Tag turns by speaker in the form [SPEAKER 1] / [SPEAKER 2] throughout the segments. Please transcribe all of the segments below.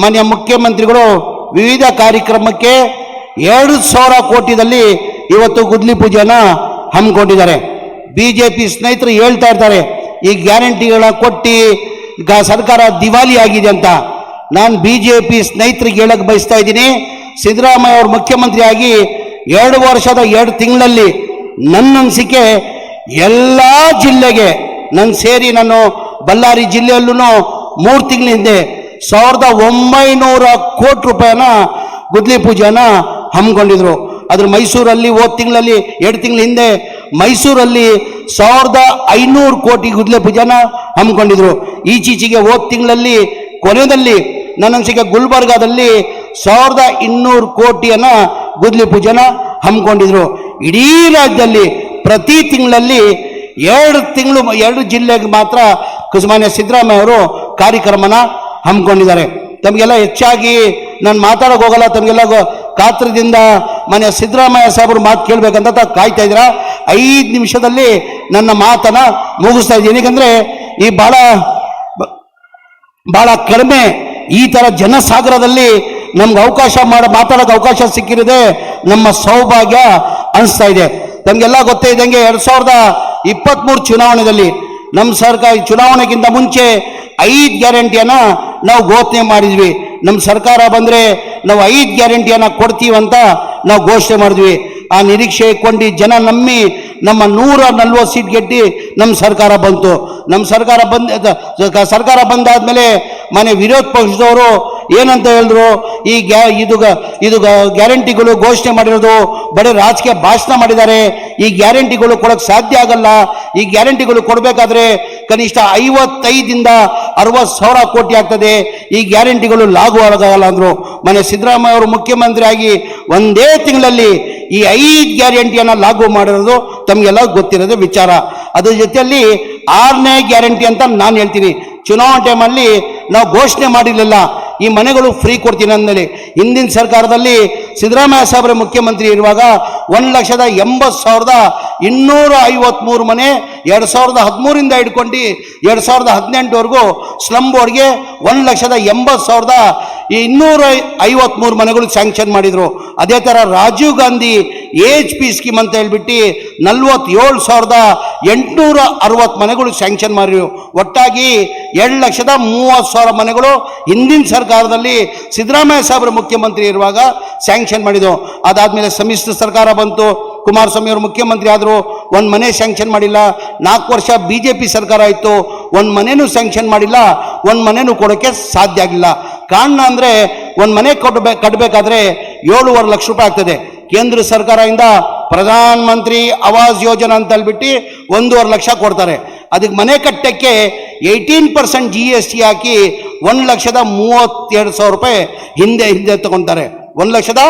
[SPEAKER 1] ಮಾನ್ಯ ಮುಖ್ಯಮಂತ್ರಿಗಳು, ವಿವಿಧ ಕಾರ್ಯಕ್ರಮಕ್ಕೆ ಎರಡು ಸಾವಿರ ಕೋಟಿದಲ್ಲಿ ಇವತ್ತು ಗುದ್ಲಿ ಪೂಜೆಯನ್ನು ಹಮ್ಮಿಕೊಂಡಿದ್ದಾರೆ. ಬಿ ಜೆ ಪಿ ಸ್ನೇಹಿತರು ಹೇಳ್ತಾ ಇರ್ತಾರೆ, ಈ ಗ್ಯಾರಂಟಿಗಳ ಕೊಟ್ಟು ಸರ್ಕಾರ ದಿವಾಲಿ ಆಗಿದೆ ಅಂತ. ನಾನು ಬಿ ಜೆ ಪಿ ಸ್ನೇಹಿತರಿಗೆ ಹೇಳಕ್ಕೆ ಬಯಸ್ತಾ ಇದ್ದೀನಿ, ಸಿದ್ದರಾಮಯ್ಯ ಅವರು ಮುಖ್ಯಮಂತ್ರಿಯಾಗಿ ಎರಡು ವರ್ಷದ ಎರಡು ತಿಂಗಳಲ್ಲಿ ನನ್ನ ಅನಿಸಿಕೆ ಎಲ್ಲ ಜಿಲ್ಲೆಗೆ ನನ್ನ ಸೇರಿ ನಾನು ಬಳ್ಳಾರಿ ಜಿಲ್ಲೆಯಲ್ಲೂ ಮೂರು ತಿಂಗಳ ಹಿಂದೆ ಸಾವಿರದ ಒಂಬೈನೂರ ಕೋಟಿ ರೂಪಾಯಿನ ಗುದ್ಲಿ ಪೂಜೆನ ಹಮ್ಮಿಕೊಂಡಿದ್ರು. ಅದ್ರ ಮೈಸೂರಲ್ಲಿ ಹೋದ ತಿಂಗಳಲ್ಲಿ, ಎರಡು ತಿಂಗಳ ಹಿಂದೆ ಮೈಸೂರಲ್ಲಿ ಸಾವಿರದ ಐನೂರು ಕೋಟಿ ಗುದ್ಲೆ ಪೂಜೆನ ಹಮ್ಮಿಕೊಂಡಿದ್ರು. ಈಚೀಚೆಗೆ ಹೋದ ತಿಂಗಳಲ್ಲಿ ಕೊನೆಯಲ್ಲಿ ನನ್ನ ಅನಿಸಿಕೆ ಗುಲ್ಬರ್ಗಾದಲ್ಲಿ ಸಾವಿರದ ಇನ್ನೂರು ಕೋಟಿಯನ್ನು ಗುದ್ಲಿ ಪೂಜೆನ ಹಮ್ಮಿಕೊಂಡಿದ್ರು. ಇಡೀ ರಾಜ್ಯದಲ್ಲಿ ಪ್ರತಿ ತಿಂಗಳಲ್ಲಿ ಎರಡು ತಿಂಗಳು, ಎರಡು ಜಿಲ್ಲೆಗೆ ಮಾತ್ರ ಕುಸುಮಾನ್ಯ ಸಿದ್ದರಾಮಯ್ಯ ಅವರು ಕಾರ್ಯಕ್ರಮನ ಹಮ್ಮಿಕೊಂಡಿದ್ದಾರೆ. ತಮಗೆಲ್ಲ ಹೆಚ್ಚಾಗಿ ನಾನು ಮಾತಾಡೋಕೆ ಹೋಗಲ್ಲ, ತಮಗೆಲ್ಲ ಕಾತ್ರದಿಂದ ಮನೆ ಸಿದ್ದರಾಮಯ್ಯ ಸಾಹೇಬರು ಮಾತು ಕೇಳಬೇಕಂತ ಕಾಯ್ತಾ ಇದ್ದೀರಾ? ಐದು ನಿಮಿಷದಲ್ಲಿ ನನ್ನ ಮಾತನ್ನು ಮುಗಿಸ್ತಾ ಇದ್ದೀನಿ. ಯಾಕಂದ್ರೆ ಈ ಭಾಳ ಭಾಳ ಕಡಿಮೆ ಈ ಥರ ಜನಸಾಗರದಲ್ಲಿ ನಮ್ಗೆ ಅವಕಾಶ ಮಾಡ, ಮಾತಾಡೋಕೆ ಅವಕಾಶ ಸಿಕ್ಕಿರೋದೆ ನಮ್ಮ ಸೌಭಾಗ್ಯ ಅನಿಸ್ತಾ ಇದೆ. ತಮಗೆಲ್ಲ ಗೊತ್ತೇ ಇದ್ದಂಗೆ ಎರಡು ಸಾವಿರದ ಇಪ್ಪತ್ತ್ಮೂರು ಚುನಾವಣೆಯಲ್ಲಿ ನಮ್ಮ ಸರ್ಕಾರ ಚುನಾವಣೆಗಿಂತ ಮುಂಚೆ ಐದು ಗ್ಯಾರಂಟಿಯನ್ನ ನಾವು ಘೋಷಣೆ ಮಾಡಿದ್ವಿ. ನಮ್ಮ ಸರ್ಕಾರ ಬಂದ್ರೆ ನಾವು ಐದು ಗ್ಯಾರಂಟಿಯನ್ನ ಕೊಡ್ತೀವಂತ ನಾವು ಘೋಷಣೆ ಮಾಡಿದ್ವಿ. ಆ ನಿರೀಕ್ಷೆ ಕೊಂಡು ಜನ ನಂಬಿ ನಮ್ಮ ನೂರ ನಲ್ವತ್ತು ಸೀಟ್ ಗೆಟ್ಟಿ ನಮ್ಮ ಸರ್ಕಾರ ಬಂತು. ನಮ್ಮ ಸರ್ಕಾರ ಬಂದ ಸರ್ಕಾರ ಬಂದಾದ್ಮೇಲೆ ಮನೆ ವಿರೋಧ ಪಕ್ಷದವರು ಏನಂತ ಹೇಳಿದ್ರು? ಈ ಗ್ಯಾ ಇದು ಇದು ಗ್ಯಾರಂಟಿಗಳು ಘೋಷಣೆ ಮಾಡಿರೋದು ಬರೀ ರಾಜಕೀಯ ಭಾಷಣ ಮಾಡಿದ್ದಾರೆ. ಈ ಗ್ಯಾರಂಟಿಗಳು ಕೊಡೋಕೆ ಸಾಧ್ಯ ಆಗಲ್ಲ. ಈ ಗ್ಯಾರಂಟಿಗಳು ಕೊಡಬೇಕಾದ್ರೆ ಕನಿಷ್ಠ ಐವತ್ತೈದಿಂದ ಅರವತ್ತು ಸಾವಿರ ಕೋಟಿ ಆಗ್ತದೆ. ಈ ಗ್ಯಾರಂಟಿಗಳು ಲಾಗು ಆಗಲ್ಲ ಅಂದ್ರು. ಮನೆ ಸಿದ್ದರಾಮಯ್ಯ ಅವರು ಮುಖ್ಯಮಂತ್ರಿ ಆಗಿ ಒಂದೇ ತಿಂಗಳಲ್ಲಿ ಈ ಐದು ಗ್ಯಾರಂಟಿಯನ್ನು ಲಾಗು ಮಾಡಿರೋದು ತಮಗೆಲ್ಲ ಗೊತ್ತಿರೋದು ವಿಚಾರ. ಅದ್ರ ಜೊತೆಯಲ್ಲಿ ಆರನೇ ಗ್ಯಾರಂಟಿ ಅಂತ ನಾನು ಹೇಳ್ತೀನಿ. ಚುನಾವಣೆ ಟೈಮಲ್ಲಿ ನಾವು ಘೋಷಣೆ ಮಾಡಿರಲಿಲ್ಲ. ಈ ಮನೆಗಳು ಫ್ರೀ ಕೊಡ್ತೀನಿ ಅಂದಮೇಲೆ ಹಿಂದಿನ ಸರ್ಕಾರದಲ್ಲಿ ಸಿದ್ದರಾಮಯ್ಯ ಸಾಹೇಬ್ರ ಮುಖ್ಯಮಂತ್ರಿ ಇರುವಾಗ ಒಂದು ಲಕ್ಷದ ಎಂಬತ್ತು ಸಾವಿರದ ಇನ್ನೂರ ಐವತ್ಮೂರು ಮನೆ ಎರಡು ಸಾವಿರದ ಹದಿಮೂರಿಂದ ಹಿಡ್ಕೊಂಡು ಎರಡು ಸಾವಿರದ ಹದಿನೆಂಟುವರೆಗೂ ಸ್ಲಮ್ ಬೋರ್ಡ್ಗೆ ಒಂದು ಲಕ್ಷದ ಎಂಬತ್ತು ಸಾವಿರದ ಇನ್ನೂರ ಐವತ್ಮೂರು ಮನೆಗಳು ಸ್ಯಾಂಕ್ಷನ್ ಮಾಡಿದರು. ಅದೇ ಥರ Rajiv Gandhi H P scheme ಅಂತ ಹೇಳ್ಬಿಟ್ಟು ನಲ್ವತ್ತೇಳು ಸಾವಿರದ ಎಂಟುನೂರ ಅರವತ್ತು ಮನೆಗಳು ಸ್ಯಾಂಕ್ಷನ್ ಮಾಡಿರು. ಒಟ್ಟಾಗಿ ಎರಡು ಲಕ್ಷದ ಮೂವತ್ತು ಸಾವಿರ ಮನೆಗಳು ಹಿಂದಿನ ಸರ್ಕಾರದಲ್ಲಿ ಸಿದ್ದರಾಮಯ್ಯ ಸಾಹೇಬರು ಮುಖ್ಯಮಂತ್ರಿ ಇರುವಾಗ ಸ್ಯಾಂಕ್ಷನ್ ಮಾಡಿದ್ದು ಅದಾದಮೇಲೆ ಸಮ್ಮಿಶ್ರ ಸರ್ಕಾರ ಬಂತು. ಕುಮಾರಸ್ವಾಮಿ ಅವರು ಮುಖ್ಯಮಂತ್ರಿ ಆದರೂ. ಒಂದು ಮನೆ ಸ್ಯಾಂಕ್ಷನ್ ಮಾಡಿಲ್ಲ. ನಾಲ್ಕು ವರ್ಷ ಬಿ ಜೆ ಪಿ ಸರ್ಕಾರ ಇತ್ತು ಒಂದು ಮನೆಯೂ ಸ್ಯಾಂಕ್ಷನ್ ಮಾಡಿಲ್ಲ. ಒಂದು ಮನೆಯೂ ಕೊಡೋಕ್ಕೆ ಸಾಧ್ಯ ಆಗಿಲ್ಲ. ಕಾರಣ ಅಂದರೆ ಒಂದು ಮನೆ ಕೊಡಬೇಕು ಕಟ್ಟಬೇಕಾದ್ರೆ ಏಳುವರೆ ಲಕ್ಷ ರೂಪಾಯಿ ಆಗ್ತದೆ. ಕೇಂದ್ರ ಸರ್ಕಾರದಿಂದ ಪ್ರಧಾನ ಮಂತ್ರಿ ಆವಾಸ್ ಯೋಜನಾ ಅಂತ ಹೇಳ್ಬಿಟ್ಟು ಒಂದೂವರೆ ಲಕ್ಷ ಕೊಡ್ತಾರೆ. ಅದಕ್ಕೆ ಮನೆ ಕಟ್ಟಕ್ಕೆ eighteen percent G S T ಹಾಕಿ ಒಂದು ಲಕ್ಷದ ಮೂವತ್ತೆರಡು ಸಾವಿರ ರೂಪಾಯಿ ಹಿಂದೆ ಹಿಂದೆ ತಗೊತಾರೆ. ಒಂದು ಲಕ್ಷದ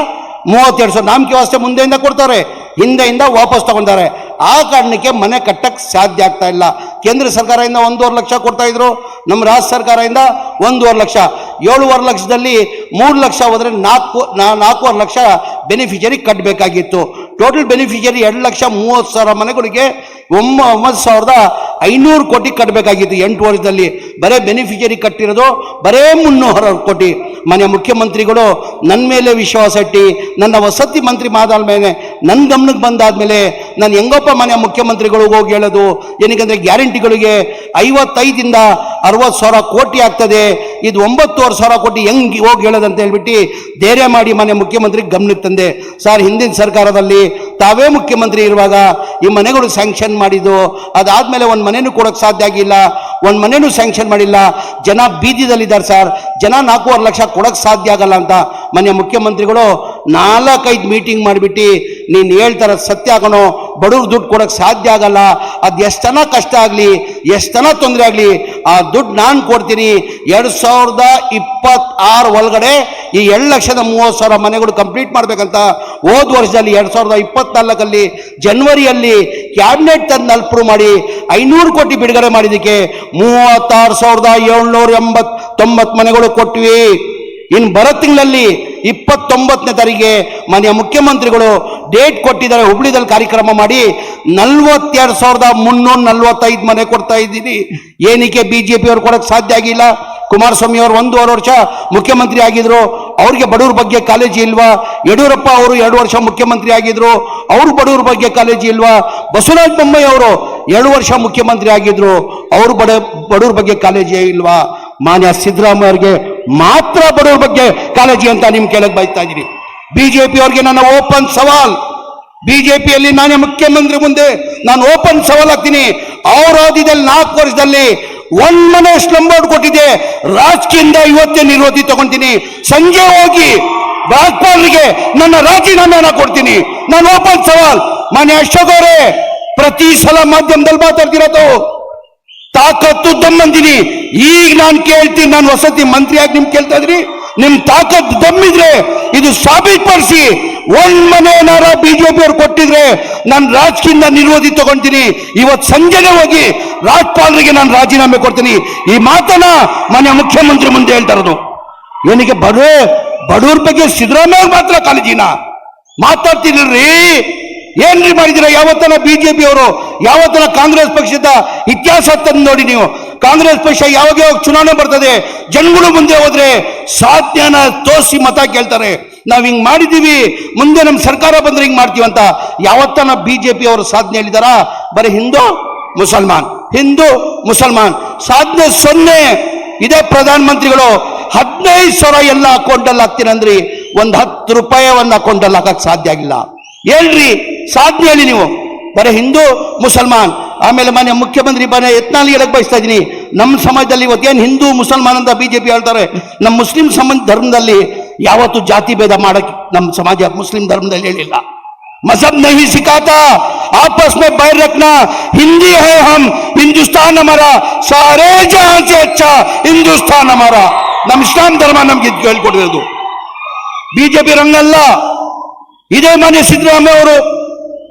[SPEAKER 1] ಮೂವತ್ತೆರಡು ಸಾವಿರ ನಾಮಕೆ ವ್ಯವಸ್ಥೆ ಮುಂದೆಯಿಂದ ಕೊಡ್ತಾರೆ, ಹಿಂದೆಯಿಂದ ವಾಪಸ್ ತಗೊಂತಾರೆ. ಆ ಕಾರಣಕ್ಕೆ ಮನೆ ಕಟ್ಟಕ್ಕೆ ಸಾಧ್ಯ ಆಗ್ತಾ ಇಲ್ಲ. ಕೇಂದ್ರ ಸರ್ಕಾರದಿಂದ ಒಂದೂವರೆ ಲಕ್ಷ ಕೊಡ್ತಾ ಇದ್ರು, ನಮ್ಮ ರಾಜ್ಯ ಸರ್ಕಾರದಿಂದ ಒಂದೂವರೆ ಲಕ್ಷ. ಏಳುವರೆ ಲಕ್ಷದಲ್ಲಿ ಮೂರು ಲಕ್ಷ ಹೋದರೆ ನಾಲ್ಕು ನಾಲ್ಕೂವರೆ ಲಕ್ಷ ಬೆನಿಫಿಷರಿ ಕಟ್ಟಬೇಕಾಗಿತ್ತು ಟೋಟಲ್ ಬೆನಿಫಿಷರಿ ಎರಡು ಲಕ್ಷ ಮೂವತ್ತು ಸಾವಿರ ಮನೆಗಳಿಗೆ ಒಮ್ಮ, ಒಂಬತ್ತು ಸಾವಿರದ ಐನೂರು ಕೋಟಿ ಕಟ್ಟಬೇಕಾಗಿತ್ತು ಎಂಟು ವರ್ಷದಲ್ಲಿ. ಬರೇ ಬೆನಿಫಿಷರಿ ಕಟ್ಟಿರೋದು ಬರೇ ಮುನ್ನೂರು ಕೋಟಿ. ಮನೆ ಮುಖ್ಯಮಂತ್ರಿಗಳು ನನ್ನ ಮೇಲೆ ವಿಶ್ವಾಸ ಇಟ್ಟು, ನನ್ನ ವಸತಿ ಮಂತ್ರಿ ಮಾತಾದ ಮೇಲೆ ನನ್ನ ಗಮನಕ್ಕೆ ಬಂದಾದಮೇಲೆ ನಾನು ಹೆಂಗಪ್ಪ ಮನೆ ಮುಖ್ಯಮಂತ್ರಿಗಳಿಗೆ ಹೋಗಿ ಹೇಳೋದು? ಏನಕ್ಕೆ ಗ್ಯಾರಂಟಿಗಳಿಗೆ ಐವತ್ತೈದಿಂದ ಅರವತ್ತು ಸಾವಿರ ಕೋಟಿ ಆಗ್ತದೆ. ಇದು ಒಂಬತ್ತುವರೆ ಸಾವಿರ ಕೋಟಿ ಹೆಂಗೆ ಹೋಗಿ ಹೇಳೋದಂತ ಹೇಳ್ಬಿಟ್ಟು ಧೈರ್ಯ ಮಾಡಿ ಮನೆ ಮುಖ್ಯಮಂತ್ರಿ ಗಮನಕ್ಕೆ ತಂದೆ. ಸರ್, ಹಿಂದಿನ ಸರ್ಕಾರದಲ್ಲಿ ತಾವೇ ಮುಖ್ಯಮಂತ್ರಿ ಇರುವಾಗ ಈ ಮನೆಗಳು ಸ್ಯಾಂಕ್ಷನ್ ಮಾಡಿದ್ದು. ಅದಾದಮೇಲೆ ಒಂದು ಮನೆಯೂ ಕೊಡೋಕ್ಕೆ ಸಾಧ್ಯ ಆಗಿಲ್ಲ. ಒಂದು ಮನೆಯೂ ಸ್ಯಾಂಕ್ಷನ್ ಮಾಡಿಲ್ಲ. ಜನ ಬೀದಿದಲ್ಲಿದ್ದಾರೆ ಸರ್. ಜನ ನಾಲ್ಕೂವರೆ ಲಕ್ಷ ಕೊಡೋಕ್ಕೆ ಸಾಧ್ಯ ಆಗಲ್ಲ ಅಂತ ಮನೆ ಮುಖ್ಯಮಂತ್ರಿಗಳು ನಾಲ್ಕೈದು ಮೀಟಿಂಗ್ ಮಾಡಿಬಿಟ್ಟು ನೀನು ಹೇಳ್ತಾರ ಸತ್ಯ ಹಾಕೋಣ ಬಡವ್ರ ದುಡ್ಡು ಕೊಡೋಕ್ಕೆ ಸಾಧ್ಯ ಆಗಲ್ಲ, ಅದು ಎಷ್ಟನ ಕಷ್ಟ ಆಗಲಿ ಎಷ್ಟನ ತೊಂದರೆ ಆಗಲಿ, ಆ ದುಡ್ಡು ನಾನು ಕೊಡ್ತೀನಿ. ಎರಡು ಸಾವಿರದ ಇಪ್ಪತ್ತಾರು ಒಳಗಡೆ ಈ ಎರಡು ಲಕ್ಷದ ಮೂವತ್ತು ಸಾವಿರ ಮನೆಗಳು ಕಂಪ್ಲೀಟ್ ಮಾಡಬೇಕಂತ ಹೋದ ವರ್ಷದಲ್ಲಿ ಎರಡು ಸಾವಿರದ ಇಪ್ಪತ್ನಾಲ್ಕಲ್ಲಿ, ಜನ್ವರಿಯಲ್ಲಿ ಕ್ಯಾಬಿನೆಟ್ ತಂದು ಅಪ್ರೂವ್ ಮಾಡಿ ಐನೂರು ಕೋಟಿ ಬಿಡುಗಡೆ ಮಾಡಿದ್ದಕ್ಕೆ ಮೂವತ್ತಾರು ಸಾವಿರದ ಏಳ್ನೂರ ಎಂಬತ್ ತೊಂಬತ್ತು ಮನೆಗಳು ಕೊಟ್ವಿ. ಇನ್ನು ಬರೋ ತಿಂಗಳಲ್ಲಿ ಇಪ್ಪತ್ತೊಂಬತ್ತನೇ ತಾರೀಕಿಗೆ ಮನೆಯ ಮುಖ್ಯಮಂತ್ರಿಗಳು ಡೇಟ್ ಕೊಟ್ಟಿದ್ದಾರೆ, ಹುಬ್ಳಿದಲ್ಲಿ ಕಾರ್ಯಕ್ರಮ ಮಾಡಿ ನಲ್ವತ್ತೆರಡು ಸಾವಿರದ ಮುನ್ನೂರ ನಲ್ವತ್ತೈದು ಮನೆ ಕೊಡ್ತಾ ಇದ್ದೀನಿ. ಏನಕ್ಕೆ ಬಿ ಜೆ ಪಿಯವ್ರು ಕೊಡೋಕ್ಕೆ ಸಾಧ್ಯ ಆಗಿಲ್ಲ? ಕುಮಾರಸ್ವಾಮಿ ಅವರು ಒಂದೂವರೆ ವರ್ಷ ಮುಖ್ಯಮಂತ್ರಿ ಆಗಿದ್ರು. ಅವ್ರಿಗೆ ಬಡವ್ರ ಬಗ್ಗೆ ಕಾಲೇಜು ಇಲ್ವಾ? ಯಡಿಯೂರಪ್ಪ ಅವರು ಎರಡು ವರ್ಷ ಮುಖ್ಯಮಂತ್ರಿ ಆಗಿದ್ರು. ಅವ್ರು ಬಡವ್ರ ಬಗ್ಗೆ ಕಾಲೇಜು ಇಲ್ವಾ? ಬಸವರಾಜ ಬೊಮ್ಮಾಯಿ ಅವರು ಎರಡು ವರ್ಷ ಮುಖ್ಯಮಂತ್ರಿ ಆಗಿದ್ರು. ಅವರು ಬಡ, ಬಡವ್ರ ಬಗ್ಗೆ ಕಾಲೇಜೇ ಇಲ್ವಾ? ಮಾನ್ಯ ಸಿದ್ದರಾಮಯ್ಯ ಅವ್ರಿಗೆ ಮಾತ್ರ ಬಡವ್ರ ಬಗ್ಗೆ ಕಾಲೇಜಿ ಅಂತ ನಿಮ್ಮ ಕೇಳಕ್ ಬಯಸ್ತಾ ಇದ್ದೀನಿ. ಬಿಜೆಪಿ ಅವ್ರಿಗೆ ನನ್ನ ಓಪನ್ ಸವಾಲ್. ಬಿಜೆಪಿಯಲ್ಲಿ ನಾನೇ ಮುಖ್ಯಮಂತ್ರಿ ಮುಂದೆ ನಾನು ಓಪನ್ ಸವಾಲ್ ಆಗ್ತೀನಿ ಅವ್ರ ನಾಲ್ಕು ವರ್ಷದಲ್ಲಿ ಒಂದನೇ ಮನೆ ಸ್ಲಮ್ ಬೋರ್ಡ್ ಕೊಟ್ಟಿದೆ. ರಾಜಕೀಯದಿಂದ ಇವತ್ತೇ ನಿರೋಧಿ ತಗೊಂತೀನಿ. ಸಂಜೆ ಹೋಗಿ ರಾಜ್ಪಾಲರಿಗೆ ನನ್ನ ರಾಜೀನಾಮೆನ ಕೊಡ್ತೀನಿ. ನಾನು ಓಪನ್ ಸವಾಲ್. ಮಾನ್ಯ ಅಶೋಕ್ ಅವರೇ, ಪ್ರತಿ ಸಲ ಮಾಧ್ಯಮದಲ್ಲಿ ಮಾತಾಡ್ತಿರೋದು. ತಾಕತ್ತು ದಮ್ಮಂದಿನಿ ಈಗ ನಾನು ಕೇಳ್ತೀನಿ, ನಾನು ವಸತಿ ಮಂತ್ರಿಯಾಗಿ ನಿಮ್ಗೆ ಕೇಳ್ತಾ ಇದ್ರಿ ನಿಮ್ ತಾಕತ್ ದಮ್ಮಿದ್ರೆ ಇದು ಸಾಬೀತುಪಡಿಸಿ ಒಂದ್ ಮನೆ ಏನಾರ ಬಿಜೆಪಿ ಅವ್ರು ಕೊಟ್ಟಿದ್ರೆ ನಾನು ರಾಜಕೀಯದಿಂದ ನಿರ್ವಧಿ ತಗೊಂತೀನಿ. ಇವತ್ತು ಸಂಜೆನೆ ಹೋಗಿ ರಾಜ್ಪಾಲರಿಗೆ ನಾನು ರಾಜೀನಾಮೆ ಕೊಡ್ತೀನಿ. ಈ ಮಾತನ್ನ ಮನೆ ಮುಖ್ಯಮಂತ್ರಿ ಮುಂದೆ ಹೇಳ್ತಾ ಇರೋದು. ಬಡೂ ಬಡ, ಬಡವ್ರ ಬಗ್ಗೆ ಸಿದ್ದರಾಮಯ್ಯ ಮಾತ್ರ ಕಾಳಜಿನ ಮಾತಾಡ್ತಿದ್ರಿ ಏನ್ರಿ ಮಾಡಿದಿರ ಯಾವತ್ತನ ಬಿಜೆಪಿ ಅವರು, ಯಾವತ್ತನ ಕಾಂಗ್ರೆಸ್ ಪಕ್ಷದ ಇತಿಹಾಸ ತಂದು ನೋಡಿ ನೀವು. ಕಾಂಗ್ರೆಸ್ ಪಕ್ಷ ಯಾವಾಗ ಯಾವಾಗ ಚುನಾವಣೆ ಬರ್ತದೆ, ಜನಗಳು ಮುಂದೆ ಹೋದ್ರೆ ಸಾಧ್ಯನ ತೋರಿಸಿ ಮತ ಕೇಳ್ತಾರೆ. ನಾವು ಹಿಂಗ್ ಮಾಡಿದೀವಿ ಮುಂದೆ ನಮ್ಮ ಸರ್ಕಾರ ಬಂದ್ರೆ ಹಿಂಗ್ ಮಾಡ್ತೀವಿ ಅಂತ ಜೆ ಬಿಜೆಪಿ ಅವರು ಸಾಧನೆ ಹೇಳಿದಾರ? ಬರೀ ಹಿಂದೂ, ಮುಸಲ್ಮಾನ್. ಹಿಂದೂ, ಮುಸಲ್ಮಾನ್. ಸಾಧನೆ ಸೊನ್ನೆ ಇದೇ ಪ್ರಧಾನ ಮಂತ್ರಿಗಳು ಹದಿನೈದು ಸಾವಿರ ಎಲ್ಲ ಅಕೌಂಟಲ್ಲಿ ಹಾಕ್ತೀನಿ ಅಂದ್ರಿ, ಒಂದ್ ಹತ್ತು ರೂಪಾಯಿ ಒಂದು ಅಕೌಂಟಲ್ಲಿ ಹಾಕಕ್ ಸಾಧ್ಯ ಆಗಿಲ್ಲ. ಹೇಳ್ರಿ, ಸಾಧನೆ ಹೇಳಿ ನೀವು. ಬರೀ ಹಿಂದೂ, ಮುಸಲ್ಮಾನ್. ಆಮೇಲೆ ಮನೆ ಮುಖ್ಯಮಂತ್ರಿ ಮನೆ ಯತ್ನಾಲಿ ಹೇಳಕ್ ಬಯಸ್ತಾ ಇದ್ದೀನಿ ನಮ್ಮ ಸಮಾಜದಲ್ಲಿ ಇವತ್ತೇನು ಹಿಂದೂ ಮುಸಲ್ಮಾನ್ ಅಂತ ಬಿಜೆಪಿ ಹೇಳ್ತಾರೆ ನಮ್ಮ ಮುಸ್ಲಿಂ ಸಂಬಂಧ ಧರ್ಮದಲ್ಲಿ ಯಾವತ್ತು ಜಾತಿ ಭೇದ ಮಾಡಕ್ ನಮ್ಮ ಸಮಾಜ ಮುಸ್ಲಿಂ ಧರ್ಮದಲ್ಲಿ ಹೇಳಿಲ್ಲ मजहब नहीं सिखाता आपस में बैर रखना हिंदी है हम हिंदुस्तान हमारा सारे जहां से अच्छा हिंदुस्तान हमारा ನಮ್ಮ ಇಸ್ಲಾಂ ಧರ್ಮ ನಮ್ಗೆ ಇದು ಹೇಳ್ಕೊಟ್ಟಿರೋದು ಬಿಜೆಪಿ ರಂಗಲ್ಲ ಇದೇ ಮಾನ್ಯ ಸಿದ್ದರಾಮಯ್ಯ ಅವರು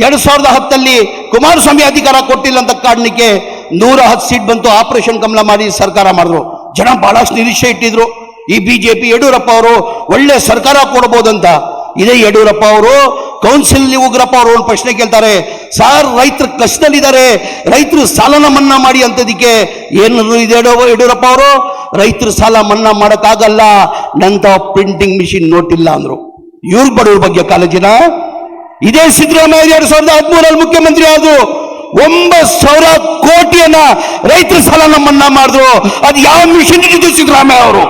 [SPEAKER 1] ಎರಡ್ ಸಾವಿರದ ಹತ್ತಲ್ಲಿ ಕುಮಾರಸ್ವಾಮಿ ಅಧಿಕಾರ ಕೊಟ್ಟಿಲ್ಲ ಅಂತ ಕಾರಣಕ್ಕೆ ನೂರ ಹತ್ತು ಸೀಟ್ ಬಂತು, ಆಪರೇಷನ್ ಕಮಲ ಮಾಡಿ ಸರ್ಕಾರ ಮಾಡಿದ್ರು. ಜನ ಬಹಳಷ್ಟು ನಿರೀಕ್ಷೆ ಇಟ್ಟಿದ್ರು. ಈ ಬಿಜೆಪಿ ಯಡಿಯೂರಪ್ಪ ಅವರು ಒಳ್ಳೆ ಸರ್ಕಾರ ಕೊಡಬಹುದಂತ ಇದೇ ಯಡಿಯೂರಪ್ಪ ಅವರು ಕೌನ್ಸಿಲ್ ಉಗ್ರಪ್ಪ ಅವರು ಒಂದು ಪ್ರಶ್ನೆ ಕೇಳ್ತಾರೆ, ಸಾರ್ ರೈತರು ಕಷ್ಟದಲ್ಲಿದ್ದಾರೆ, ರೈತರು ಸಾಲನ ಮನ್ನಾ ಮಾಡಿ ಅಂತದಕ್ಕೆ ಏನು ಇದೆ ಯಡಿಯೂರಪ್ಪ ಅವರು? ರೈತರು ಸಾಲ ಮನ್ನಾ ಮಾಡಕ್ಕಾಗಲ್ಲ ನಂತ ಪ್ರಿಂಟಿಂಗ್ ಮಿಷಿನ್ ನೋಟಿಲ್ಲ ಅಂದ್ರು. ಇವ್ರು ಬಡವ್ರ ಬಗ್ಗೆ ಕಾಳಜಿನ ಇದೇ ಸಿದ್ದರಾಮಯ್ಯ ಎರಡ್ ಸಾವಿರದ ಹದಿಮೂರಲ್ಲಿ ಮುಖ್ಯಮಂತ್ರಿ ಆದ್ರು ಒಂಬತ್ತು ಸಾವಿರ ಕೋಟಿಯನ್ನ ರೈತರ ಸಾಲ ಮನ್ನಾ ಮಾಡಿದ್ರು. ಅದು ಯಾವ ಮಿಷನ್ ಇದ್ದು ಸಿದ್ದರಾಮಯ್ಯ ಅವರು?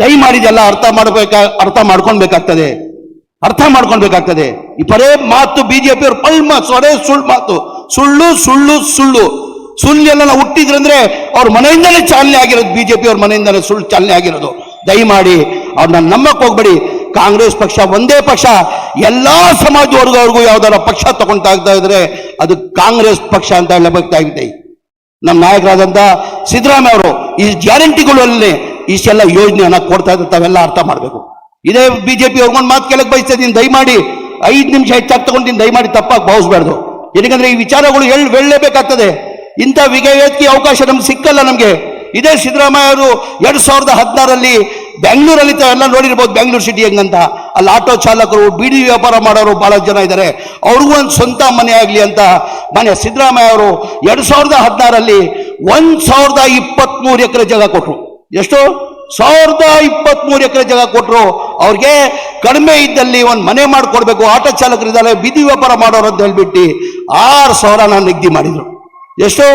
[SPEAKER 1] ದಯಮಾಡಿದೆಲ್ಲ ಅರ್ಥ ಮಾಡಬೇಕ, ಅರ್ಥ ಮಾಡ್ಕೊಳ್ಬೇಕಾಗ್ತದೆ. ಅರ್ಥ ಮಾಡ್ಕೊಳ್ಬೇಕಾಗ್ತದೆ. ಈ ಪರೇ ಮಾತು ಬಿಜೆಪಿ ಪಲ್ ಮಾತು ಅದೇ ಸುಳ್ಳು ಮಾತು. ಸುಳ್ಳು ಸುಳ್ಳು ಸುಳ್ಳು. ಸುಳ್ಳೆಲ್ಲ ನಾವು ಹುಟ್ಟಿದ್ರಂದ್ರೆ ಅವ್ರ ಮನೆಯಿಂದಲೇ ಚಾಲನೆ ಆಗಿರೋದು ಬಿಜೆಪಿ ಅವ್ರ ಮನೆಯಿಂದಲೇ ಸುಳ್ಳು ಚಾಲನೆ ಆಗಿರೋದು. ದಯಮಾಡಿ ಅವ್ರನ್ನ ನಂಬಕ್ ಹೋಗ್ಬೇಡಿ. ಕಾಂಗ್ರೆಸ್ ಪಕ್ಷ ಒಂದೇ ಪಕ್ಷ. ಎಲ್ಲಾ ಸಮಾಜ ವರ್ಗವ್ರಿಗೂ ಯಾವ್ದಾರ ಪಕ್ಷ ತಗೊಂತಾ ಆಗ್ತಾ ಇದ್ರೆ ಅದು ಕಾಂಗ್ರೆಸ್ ಪಕ್ಷ ಅಂತ ಹೇಳಬೇಕಾಗ್ತಾ ಇದೆ. ನಮ್ಮ ನಾಯಕರಾದಂತ ಸಿದ್ದರಾಮಯ್ಯ ಅವರು ಈ ಗ್ಯಾರಂಟಿಗಳಲ್ಲಿ ಇಷ್ಟೆಲ್ಲ ಯೋಜನೆಯನ್ನ ಕೊಡ್ತಾ ಇದ್ದಾರೆ, ತಾವೆಲ್ಲ ಅರ್ಥ ಮಾಡಬೇಕು. ಇದೇ ಬಿಜೆಪಿ ಅವ್ರಿಗೊಂದು ಮಾತು ಕೇಳಕ್ ಬಯಸ್ತಾ ಇದ್ದೀನಿ, ದಯಮಾಡಿ ಐದು ನಿಮಿಷ ಹೆಚ್ಚಾಗಿ ತಗೊಂಡಿದ್ದೀನಿ, ದಯಮಾಡಿ ತಪ್ಪಾಗಿ ಭಾವಿಸ್ಬಾರ್ದು. ಏನಕ್ಕಂದ್ರೆ ಈ ವಿಚಾರಗಳು ಹೇಳಿ ಹೇಳಲೇಬೇಕಾಗ್ತದೆ. ಇಂಥ ವಿಗಯಕ್ಕೆ ಅವಕಾಶ ನಮ್ಗೆ ಸಿಕ್ಕಲ್ಲ ನಮಗೆ. ಇದೇ ಸಿದ್ದರಾಮಯ್ಯ ಅವರು ಎರಡ್ ಸಾವಿರದ ಹದಿನಾರಲ್ಲಿ ಬೆಂಗಳೂರಲ್ಲಿ ತಾವೆಲ್ಲ ನೋಡಿರ್ಬೋದು ಬೆಂಗಳೂರು ಸಿಟಿ ಹೆಂಗಂತ. ಅಲ್ಲಿ ಆಟೋ ಚಾಲಕರು, ಬೀಡಿ ವ್ಯಾಪಾರ ಮಾಡೋರು ಬಹಳ ಜನ ಇದ್ದಾರೆ. ಅವ್ರಿಗೂ ಒಂದು ಸ್ವಂತ ಮನೆ ಆಗಲಿ ಅಂತ ಮನೆ ಸಿದ್ದರಾಮಯ್ಯ ಅವರು ಎರಡು ಸಾವಿರದ ಹದಿನಾರಲ್ಲಿ ಒಂದು ಸಾವಿರದ ಇಪ್ಪತ್ತ್ಮೂರು ಎಕರೆ ಜಾಗ ಕೊಟ್ಟರು ಎಷ್ಟು? ಸಾವಿರದ ಇಪ್ಪತ್ಮೂರು ಎಕರೆ ಜಾಗ ಕೊಟ್ಟರು ಅವ್ರಿಗೆ ಕಡಿಮೆ ಇದ್ದಲ್ಲಿ ಒಂದು ಮನೆ ಮಾಡಿಕೊಡ್ಬೇಕು. ಆಟೋ ಚಾಲಕರಿದ್ದಾರೆ ಬೀದಿ ವ್ಯಾಪಾರ ಮಾಡೋರು ಅಂತ ಹೇಳ್ಬಿಟ್ಟು ಆರು ಸಾವಿರ ನಾನು ನಿಗದಿ ಮಾಡಿದರು. ಎಷ್ಟು?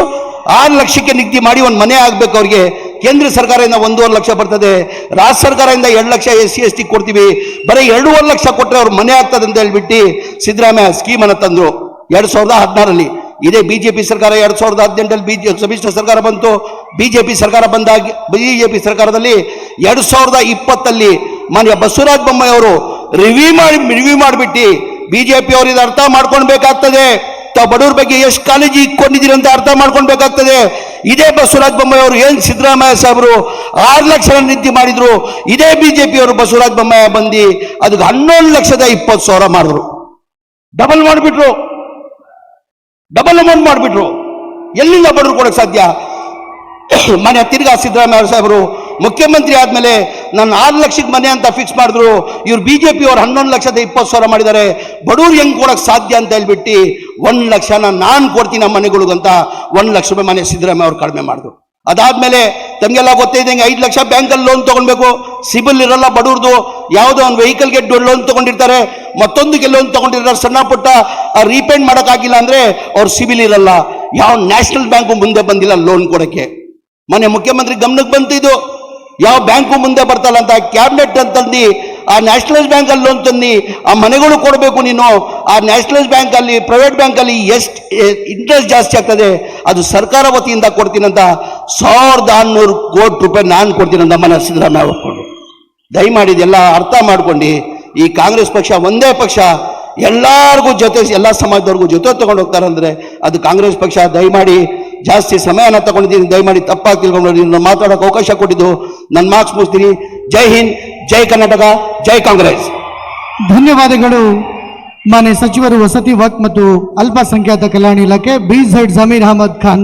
[SPEAKER 1] ಆರು ಲಕ್ಷಕ್ಕೆ ನಿಗದಿ ಮಾಡಿ ಒಂದು ಮನೆ ಆಗಬೇಕು ಅವ್ರಿಗೆ. ಕೇಂದ್ರ ಸರ್ಕಾರದಿಂದ ಒಂದೂವರೆ ಲಕ್ಷ ಬರ್ತದೆ. ರಾಜ್ಯ ಸರ್ಕಾರದಿಂದ ಎರಡು ಲಕ್ಷ ಎಸ್ ಸಿ, ಎಸ್ ಟಿ ಕೊಡ್ತೀವಿ. ಬರೀ ಎರಡೂವರೆ ಲಕ್ಷ ಕೊಟ್ಟರೆ ಅವ್ರ ಮನೆ ಆಗ್ತದೆ ಅಂತ ಹೇಳ್ಬಿಟ್ಟು ಸಿದ್ದರಾಮಯ್ಯ ಸ್ಕೀಮನ್ನು ತಂದ್ರು. ಎರಡು ಸಾವಿರದ ಹದಿನಾರಲ್ಲಿ. ಇದೇ ಬಿಜೆಪಿ ಸರ್ಕಾರ ಎರಡು ಸಾವಿರದ ಹದಿನೆಂಟರಲ್ಲಿ ಬಿಜೆ, ಸಮ್ಮಿಶ್ರ ಸರ್ಕಾರ ಬಂತು. ಬಿಜೆಪಿ ಸರ್ಕಾರ ಬಂದಾಗ, ಬಿಜೆಪಿ ಸರ್ಕಾರದಲ್ಲಿ ಎರಡು ಸಾವಿರದ ಇಪ್ಪತ್ತಲ್ಲಿ ಮಾನ್ಯ ಬಸವರಾಜ ಬೊಮ್ಮಾಯಿ ಅವರು ರಿವ್ಯೂ ಮಾಡಿ ರಿವ್ಯೂ ಮಾಡಿಬಿಟ್ಟು ಬಿಜೆಪಿ ಅವರು ಇದು ಅರ್ಥ ಮಾಡ್ಕೊಳ್ಬೇಕಾಗ್ತದೆ. ತಾವು ಬಡವ್ರ ಬಗ್ಗೆ ಎಷ್ಟು ಕಾಳಜಿ ಇಟ್ಕೊಂಡಿದ್ದೀರಿ ಅಂತ ಅರ್ಥ ಮಾಡ್ಕೊಳ್ಬೇಕಾಗ್ತದೆ. ಇದೇ ಬಸವರಾಜ ಬೊಮ್ಮಾಯಿ ಅವರು ಏನು ಸಿದ್ದರಾಮಯ್ಯ ಸಾಹೇಬರು ಆರು ಲಕ್ಷ ನಿಧಿ ಮಾಡಿದ್ರು. ಇದೇ ಬಿಜೆಪಿ ಅವರು ಬಸವರಾಜ ಬೊಮ್ಮಾಯಿ ಬಂದು ಅದಕ್ಕೆ ಹನ್ನೊಂದು ಲಕ್ಷದ ಇಪ್ಪತ್ತು ಸಾವಿರ ಮಾಡಿದ್ರು. ಡಬಲ್ ಮಾಡಿಬಿಟ್ರು. ಡಬಲ್ ಅಮೌಂಟ್ ಮಾಡಿಬಿಟ್ರು. ಎಲ್ಲಿಂದ ಬಡವ್ರು ಕೊಡಕ್ಕೆ ಸಾಧ್ಯ? ಮನೆ ತಿರ್ಗಾ ಸಿದ್ದರಾಮಯ್ಯ ಸಾಹೇಬರು ಮುಖ್ಯಮಂತ್ರಿ ಆದ್ಮೇಲೆ ನಾನು ಆರು ಲಕ್ಷಕ್ಕೆ ಮನೆ ಅಂತ ಫಿಕ್ಸ್ ಮಾಡಿದ್ರು. ಇವ್ರು ಬಿ ಜೆ ಪಿಯವರು ಹನ್ನೊಂದು ಲಕ್ಷದ ಇಪ್ಪತ್ತು ಸಾವಿರ ಮಾಡಿದ್ದಾರೆ. ಬಡವ್ರು ಹೆಂಗೆ ಕೊಡಕ್ ಸಾಧ್ಯ ಅಂತ ಹೇಳ್ಬಿಟ್ಟು ಒಂದು ಲಕ್ಷನ ನಾನು ಕೊಡ್ತೀನಿ ನಮ್ಮ ಮನೆಗಳಿಗಂತ ಒಂದು ಲಕ್ಷ ರೂಪಾಯಿ ಮನೆ ಸಿದ್ದರಾಮಯ್ಯ ಅವ್ರು ಕಡಿಮೆ ಮಾಡಿದ್ರು. ಅದಾದ್ಮೇಲೆ ತಮಗೆಲ್ಲ ಗೊತ್ತಿದ್ದಂಗೆ ಐದು ಲಕ್ಷ ಬ್ಯಾಂಕಲ್ಲಿ ಲೋನ್ ತಗೊಳ್ಬೇಕು. ಸಿಬಿಲ್ ಇರಲ್ಲ ಬಡವ್ರದು. ಯಾವುದೋ ಒಂದು ವೆಹಿಕಲ್ಗೆ ಲೋನ್ ತಗೊಂಡಿರ್ತಾರೆ. ಮತ್ತೊಂದಕ್ಕೆ ಲೋನ್ ತಗೊಂಡಿರ್ತಾರೆ. ಸಣ್ಣ ಪುಟ್ಟ ರೀಪೇಂಟ್ ಮಾಡೋಕ್ಕಾಗಿಲ್ಲ ಅಂದ್ರೆ ಅವ್ರು ಸಿಬಿಲ್ ಇರಲ್ಲ. ಯಾವ ನ್ಯಾಷನಲ್ ಬ್ಯಾಂಕು ಮುಂದೆ ಬಂದಿಲ್ಲ ಲೋನ್ ಕೊಡಕ್ಕೆ. ಮೊನ್ನೆ ಮುಖ್ಯಮಂತ್ರಿ ಗಮನಕ್ಕೆ ಬಂತಿದ್ದು ಯಾವ ಬ್ಯಾಂಕು ಮುಂದೆ ಬರ್ತಲ್ಲ ಅಂತ ಕ್ಯಾಬಿನೆಟ್ ಅಂತಂದು ಆ ನ್ಯಾಷನಲೈಸ್ ಬ್ಯಾಂಕ್ ಅಲ್ಲಿ ಲೋನ್ ತಂದು ಆ ಮನೆಗಳು ಕೊಡಬೇಕು ನೀನು, ಆ ನ್ಯಾಷನಲೈಸ್ ಬ್ಯಾಂಕ್ ಅಲ್ಲಿ ಪ್ರೈವೇಟ್ ಬ್ಯಾಂಕ್ ಅಲ್ಲಿ ಎಷ್ಟು ಇಂಟ್ರೆಸ್ಟ್ ಜಾಸ್ತಿ ಆಗ್ತದೆ, ಅದು ಸರ್ಕಾರ ವತಿಯಿಂದ ಕೊಡ್ತೀನಂತ ಸಾವಿರದ ಆರುನೂರು ಕೋಟಿ ರೂಪಾಯಿ ನಾನು ಕೊಡ್ತೀನಂತ ಮನೆ ಸಿದ್ದರಾಮಯ್ಯ ಒಪ್ಕೊಂಡು ದಯಮಾಡಿ ಇದೆಲ್ಲ ಅರ್ಥ ಮಾಡ್ಕೊಂಡು ಈ ಕಾಂಗ್ರೆಸ್ ಪಕ್ಷ ಒಂದೇ ಪಕ್ಷ, ಎಲ್ಲರಿಗೂ ಜೊತೆ ಎಲ್ಲ ಸಮಾಜದವ್ರಿಗೂ ಜೊತೆ ತಗೊಂಡು ಹೋಗ್ತಾರೆ ಅಂದ್ರೆ ಅದು ಕಾಂಗ್ರೆಸ್ ಪಕ್ಷ, ದಯಮಾಡಿ ಜಾಸ್ತಿ ಸಮಯನ ತಗೊಂಡಿದ್ದೀನಿ, ದಯಮಾಡಿ ತಪ್ಪಾಗಿ ತಿಳ್ಕೊಂಡು ನಿನ್ನ ಮಾತಾಡೋಕೆ ಅವಕಾಶ ಕೊಟ್ಟಿದ್ದು. ನನ್ನ ಮಾರ್ಕ್ಸ್ ಮುಗಿಸ್ತೀನಿ. ಜೈ ಹಿಂದ್, ಜೈ ಕರ್ನಾಟಕ, ಜೈ ಕಾಂಗ್ರೆಸ್.
[SPEAKER 2] ಧನ್ಯವಾದಗಳು. ಮಾನ್ಯ ಸಚಿವರು ವಸತಿ ವಕ್ ಮತ್ತು ಅಲ್ಪಸಂಖ್ಯಾತ ಕಲ್ಯಾಣ ಇಲಾಖೆ ಬಿ ಝಡ್ ಜಮೀರ್ ಅಹಮದ್ ಖಾನ್.